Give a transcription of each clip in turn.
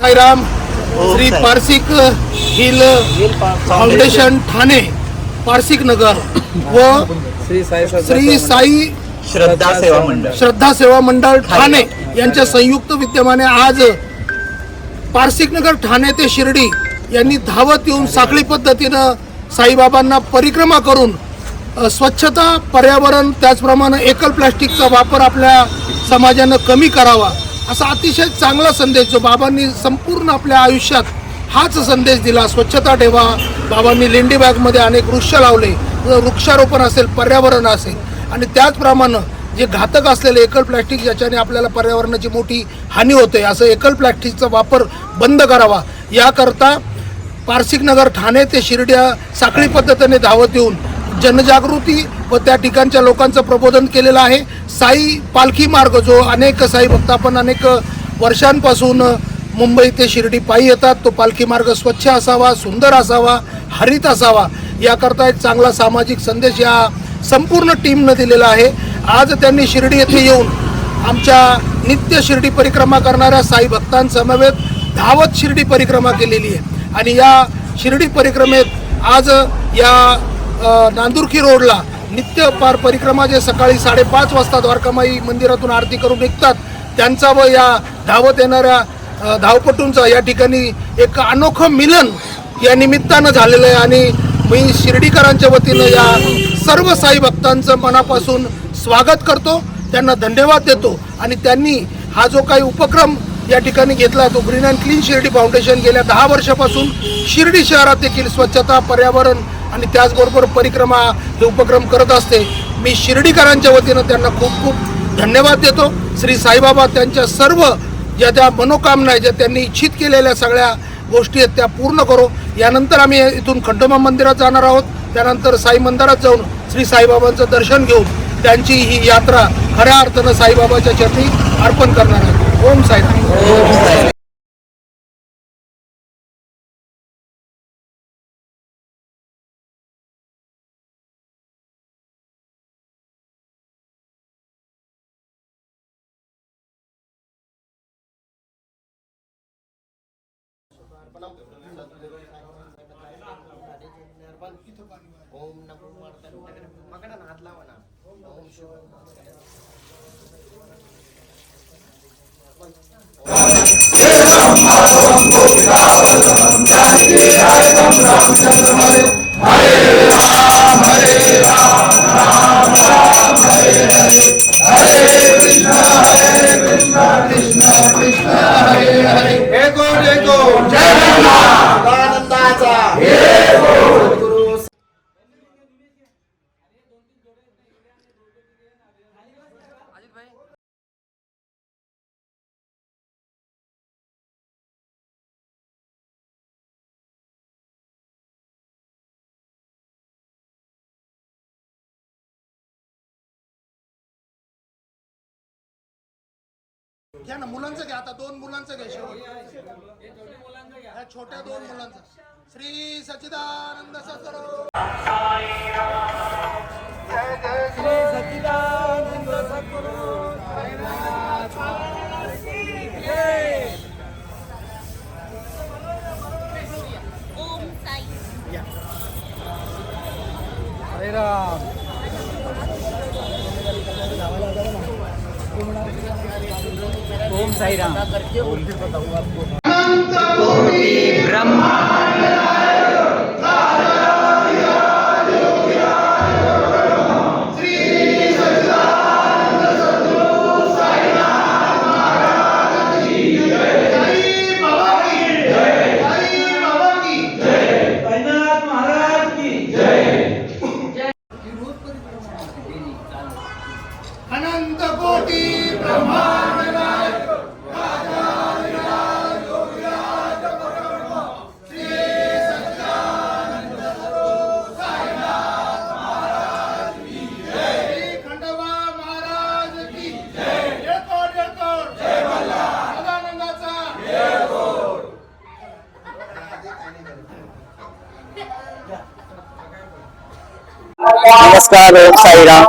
Sairam Shri Parsik hill foundation Thane Parsik Nagar व श्री साई श्री साई श्रद्धा सेवा मंडळ. श्रद्धा सेवा मंडळ ठाणे. यांच्या संयुक्त विद्यमाने आज पारसिक नगर ठाणे ते शिर्डी यांनी धावत येऊन साखळी पद्धतीनं साईबाबांना परिक्रमा करून स्वच्छता पर्यावरण त्याचप्रमाणे एकल प्लॅस्टिकचा वापर आपल्या समाजानं कमी करावा. असा अतिशय चांगला संदेश जो बाबांनी संपूर्ण आपल्या आयुष्यात हाच संदेश दिला. स्वच्छता ठेवा. बाबांनी लेंडी बॅगमध्ये अनेक वृक्ष लावले. वृक्षारोपण असेल पर्यावरण असेल. आणि त्याचप्रमाणे जे घातक असलेले एकल प्लॅस्टिक ज्याच्याने आपल्याला पर्यावरणाची मोठी हानी होते असं एकल प्लॅस्टिकचा वापर बंद करावा. याकरता पारसिक नगर ठाणे ते शिर्ड्या साखळी पद्धतीने धावत येऊन जनजागृती व त्या ठिकाणच्या लोकांचं प्रबोधन केलेलं आहे. साई पालखी मार्ग जो अनेक साई भक्त आपण अनेक वर्षांपासून मुंबई ते शिर्डी पायी येतात तो पालखी मार्ग स्वच्छ असावा सुंदर असावा हरित असावा याकरता एक चांगला सामाजिक संदेश या संपूर्ण टीमनं दिलेला आहे. आज त्यांनी शिर्डी येथे येऊन आमच्या नित्य शिर्डी परिक्रमा करणाऱ्या साई भक्तांसमवेत धावत शिर्डी परिक्रमा केलेली आहे. आणि या शिर्डी परिक्रमेत आज या अ, नांदुरखी रोडला नित्य पार परिक्रमा जे सकाळी साडेपाच वाजता द्वारकामाई मंदिरातून आरती करून निघतात त्यांचा व या धावत येणाऱ्या धावपटूंचा या ठिकाणी एक अनोखं मिलन या निमित्तानं झालेलं आहे आणि मी शिर्डीकरांच्या वतीनं या सर्व साई भक्तांचं मनापासून स्वागत करतो त्यांना धन्यवाद देतो आणि त्यांनी हा जो काही उपक्रम या ठिकाणी घेतला तो green and clean Shirdi foundation गेल्या दहा वर्षापासून शिर्डी शहरात देखील स्वच्छता पर्यावरण आणि त्याचबरोबर परिक्रमा हे उपक्रम करत असते मी शिर्डीकरांच्या वतीनं त्यांना खूप खूप धन्यवाद देतो. श्री साईबाबा त्यांच्या सर्व ज्या त्या मनोकामना आहेत ज्या त्यांनी इच्छित केलेल्या सगळ्या गोष्टी आहेत त्या पूर्ण करू. यानंतर आम्ही इथून खंडोबा मंदिरात जाणार आहोत. त्यानंतर साई मंदिरात जाऊन श्री साईबाबांचं दर्शन घेऊन त्यांची ही यात्रा खऱ्या अर्थानं साईबाबाच्या चरणी अर्पण करणार आहे ओम साई ओम नमो माकडा ना हात लावा ना ओम शिव 어. घ्या ना मुलांचं घ्या. आता दोन मुलांचं घ्या शेवट. ह्या छोट्या दोन मुलांचं. श्री सच्चिदानंद सद्गुरू ओम साई राम अनंत कोटी ब्रह्मा. नमस्कार साईराम.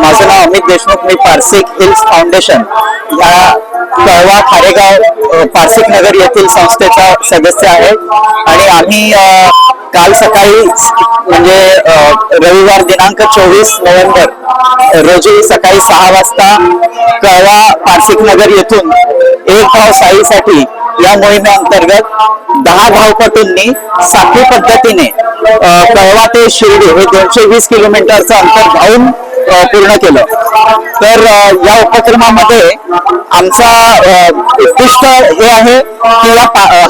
माझं नाव अमित देशमुख. मी पारसिक हिल्स फाउंडेशन या कळवा खारेगाव पारसिक नगर येथील संस्थेचा सदस्य आहे. आणि आम्ही काल सकाळी म्हणजे रविवार दिनांक चोवीस नोव्हेंबर रोजी सकाळी सहा वाजता कळवा पारसिक नगर येथून एक भाव साईसाठी या मोहिमेअंतर्गत दहा धावपटूंनी साखळी पद्धतीने कळवा ते शिर्डी हे दोनशे वीस किलोमीटरचं अंतर धावून पूर्ण केलं. तर या उपक्रमामध्ये आमचा उद्दिष्ट हे आहे की या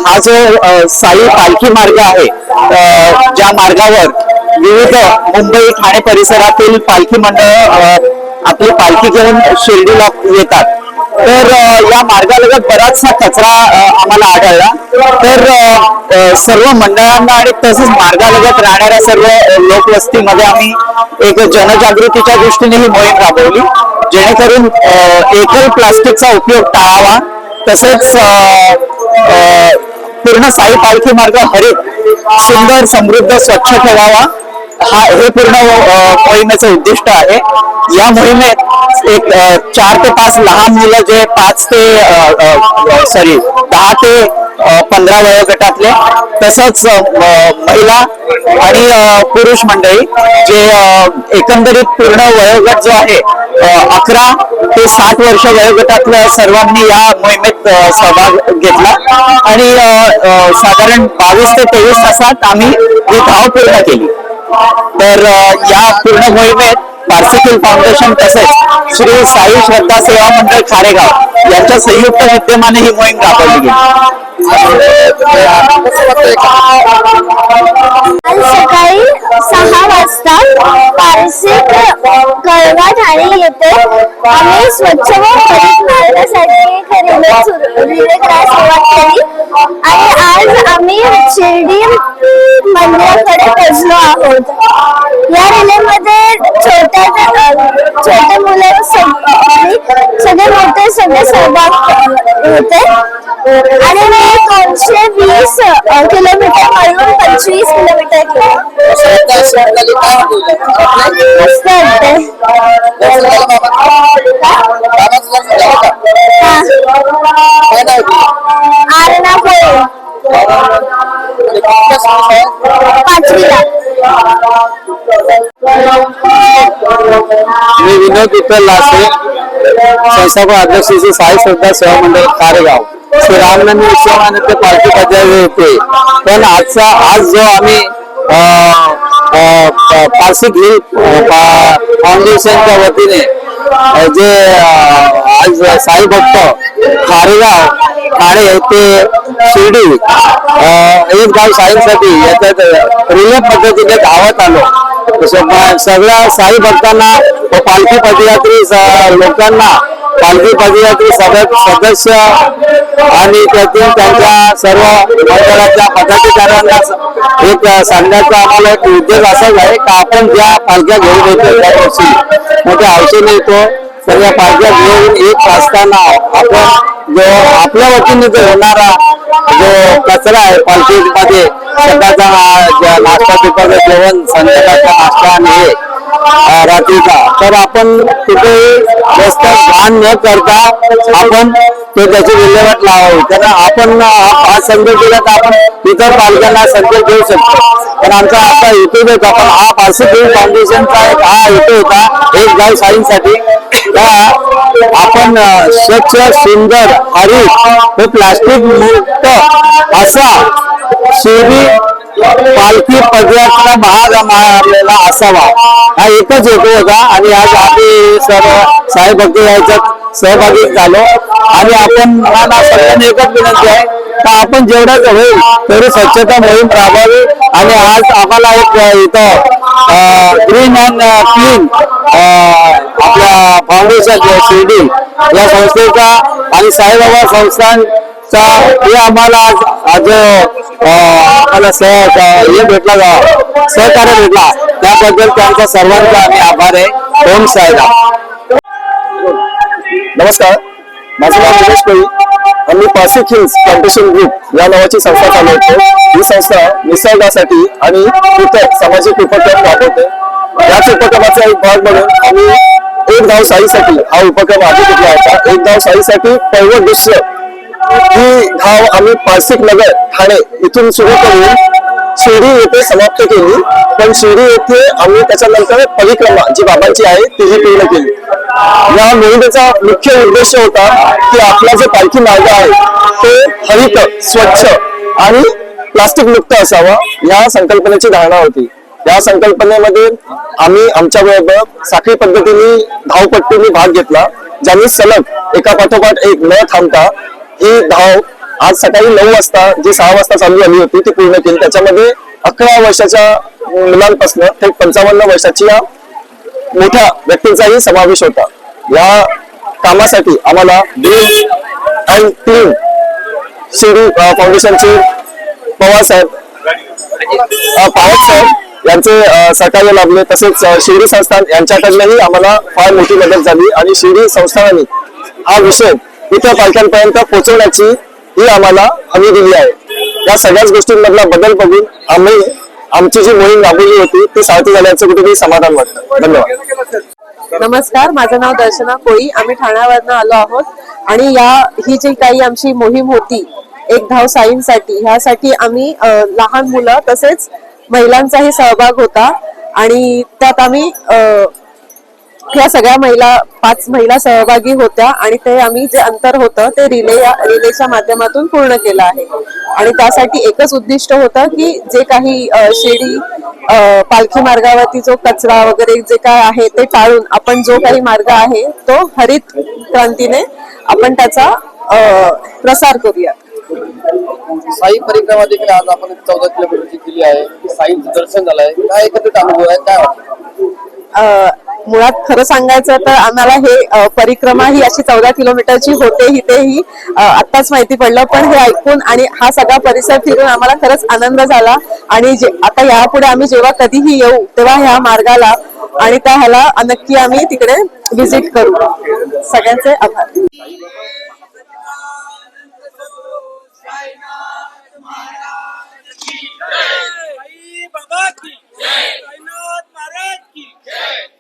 हा जो साई पालखी मार्ग आहे ज्या मार्गावर विविध मुंबई ठाणे परिसरातील पालखी मंडळ आपली पालखी घेऊन शिर्डीला येतात. तर या मार्गालगत बराचसा कचरा आम्हाला आढळला. तर सर्व मंडळांना आणि तसेच मार्गालगत राहणाऱ्या सर्व लोकवस्तीमध्ये आम्ही एक जनजागृतीच्या दृष्टीने ही मोहीम राबवली जेणेकरून एकल प्लास्टिकचा उपयोग टाळावा. तसेच पूर्ण साई पालखी मार्ग हरित सुंदर समृद्ध स्वच्छ ठेवावा. हा हे पूर्ण मोहिमेचं उद्दिष्ट आहे. या मोहिमेत एक चार ते पाच लहान मुलं जे पाच ते सॉरी दहा ते पंधरा वयोगटातले तसंच महिला आणि पुरुष मंडळी जे एकंदरीत पूर्ण वयोगट जो आहे अकरा ते साठ वर्ष वयोगटातल्या सर्वांनी या मोहिमेत सहभाग घेतला. आणि साधारण बावीस ते तेवीस तासात आम्ही ही धाव पूर्ण केली. तर या पूर्ण मोहिमेत पार्सिकल फाउंडेशन तसेच श्री साई श्रद्धा सेवा मंडळ खारेगाव यांच्या संयुक्त विद्यमाने ही मोहीम राबवली आज सकाळी सहा वाजता पारसिक कळवा ठाणे येथे आम्ही स्वच्छ व हरित भारतासाठी एक रिले सुरुवात केली आणि आज आम्ही शिर्डी मंदिराकडे पोहोचलो आहोत या रिलेमध्ये छोट्या छोट्या छोटे मुलं सगळे मोठे सगळे सहभाग होते आणि मी दोनशे वीस किलोमीटर म्हणून पंचवीस किलोमीटर केलं मस्त वाटतंय पाचवीला मी विनोद विठ्ठल लासे संस्थापक अध्यक्ष श्री साई श्रद्धा सेवा मंडळ कारेगाव श्री रामनवमी ते पालखी पदयात्रा होते. पण आजचा आज जो आम्ही अ, प- हिल फाउंडेशनच्या वतीने जे आज साई भक्त खारेगाव ठाणे ते शिर्डी एक गाव साईंसाठी याच्यात रिले पद्धतीने धावत आलो. सगळ्या साई भक्तांना व पालखी पदयात्री लोकांना पालखी पदयात्री सदस्य आणि त्यातून त्यांच्या सर्व मंडळाच्या पदाधिकाऱ्यांना एक सांगण्याचा आम्हाला एक उद्देश असाच आहे का आपण ज्या पालख्या घेऊन येतो त्या वर्षी मोठ्या हौसेने येतो तर या पालख्या घेऊन येत असताना आपण जो आपल्या वतीने जो होणारा जो कचरा आहे पालखीमध्ये सकाळचा नाश्ता दुपारचं जेवण संध्याकाळचा नाश्ता आणि हे रात्रीचा तर आपण कुठेही रस्त्यात भान न करता आपण ते त्याची विल्हेवाट लावावी. कारण आपण हा संदेश दिला तर आपण इतर पालकांना संदेश देऊ शकतो. पण आमचा आता हेतू होता पण हा पारसी फाउंडेशनचा एक हा हेतू होता एक गाव साईंसाठी. का आपण स्वच्छ सुंदर हरित व प्लास्टिक मुक्त असा शिर्डी पालखी पदयात्रा महागमाला असावा. हा एकच हेतू होता आणि आज आम्ही सर्व साहेब भक्त सहभागी झालो. आणि आपण मला सगळ्यांना एकच विनंती आहे का आपण जेवढंच होईल तेवढी स्वच्छता मोहीम राबवावी. आणि आज आम्हाला एक इथं ग्रीन अँड क्लीन आपल्या फाउंडेशन शिर्डी या संस्थेचा आणि साईबाबा संस्थांचा हे आम्हाला आज आज आम्हाला सह हे भेटला जा- सहकार्य भेटला. त्याबद्दल त्यांचा सर्वांचा आम्ही आभार आहे. ओम साईराम. नमस्कार. माझं नाव निलेश कोळी आम्ही पासिक हिल्स प्लांटेशन ग्रुप या नावाची संस्था चालवतो. ही संस्था निसर्गासाठी आणि इतर सामाजिक उपक्रम राबवते याच उपक्रमाचा एक भाग म्हणून आम्ही एक धाव साईसाठी हा उपक्रम आधी घेतला होता. एक धाव साईसाठी पहिलं दृश्य ही धाव आम्ही पारसिक नगर ठाणे इथून सुरू करून शिर्डी येथे समाप्त केली. पण शिर्डी येथे आम्ही त्याच्यानंतर परिक्रमा जी बाबांची आहे तीही पूर्ण केली. या मोहिमेचा मुख्य उद्देश होता की आपला जो पालखी मार्ग आहे तो हरित स्वच्छ आणि प्लास्टिक मुक्त असावा या संकल्पनेची धारणा होती. या संकल्पनेमध्ये आम्ही आमच्या बरोबर साखळी पद्धतीने धावपट्टीने भाग घेतला ज्यांनी सलग एका पाठोपाठ एक न थांबता ही धाव आज सकाळी नऊ वाजता जी सहा वाजता चालू झाली होती ती पूर्ण केली. त्याच्यामध्ये अकरा वर्षाच्या मुलांपासून ते पंचावन्न वर्षाची या मोठ्या व्यक्तींचाही समावेश होता. या कामासाठी आम्हाला ड्रीम अँड क्लीन शिडू फाउंडेशनचे पवार साहेब अ, साहेब यांचे सहकार्य लाभले. तसेच शिर्डी संस्थान यांच्याकडनंही आम्हाला फार मोठी मदत झाली आणि शिर्डी संस्थानाने हा विषय इतर पालख्यांपर्यंत पोहोचवण्याची ही आम्हाला हमी दिली आहे. या सगळ्याच गोष्टींमधला बदल बघून आम्ही आमची जी मोहीम राबवली होती ती सार्थी झाल्याचं कुठेतरी समाधान वाटतं. धन्यवाद. नमस्कार माझं नाव दर्शना कोळी. आम्ही ठाण्यावरनं आलो आहोत आणि या ही जी काही आमची मोहीम होती एक धाव साईंसाठी ह्यासाठी आम्ही लहान मुलं तसेच महिलांचाही सहभाग होता आणि त्यात आम्ही ह्या सगळ्या महिला पाच महिला सहभागी होत्या आणि ते आम्ही जे अंतर होतं ते रिले या रिलेच्या माध्यमातून पूर्ण केलं आहे. आणि त्यासाठी एकच उद्दिष्ट होतं की जे काही शेडी शिर्डी पालखी मार्गावरती जो कचरा वगैरे जे काय आहे ते टाळून आपण जो काही मार्ग आहे तो हरित क्रांतीने आपण त्याचा प्रसार करूया साई परिक्रमा देखील आज आपण चौदा किलोमीटरची केली आहे साईंचं दर्शन झालंय. काय एकत्रित अनुभव आहे? काय वाटतं? मुळात खरं सांगायचं तर आम्हाला हे परिक्रमा ही अशी चौदा किलोमीटरची होते ही ते ही आत्ताच माहिती पडलं पण हे ऐकून आणि हा सगळा परिसर फिरून आम्हाला खरंच आनंद झाला. आणि जे आता यापुढे आम्ही जेव्हा कधीही येऊ तेव्हा ह्या मार्गाला आणि त्या ह्याला नक्की आम्ही तिकडे व्हिजिट करू. सगळ्यांचे आभार. Jai Babati Jai Kainat Maratki Jai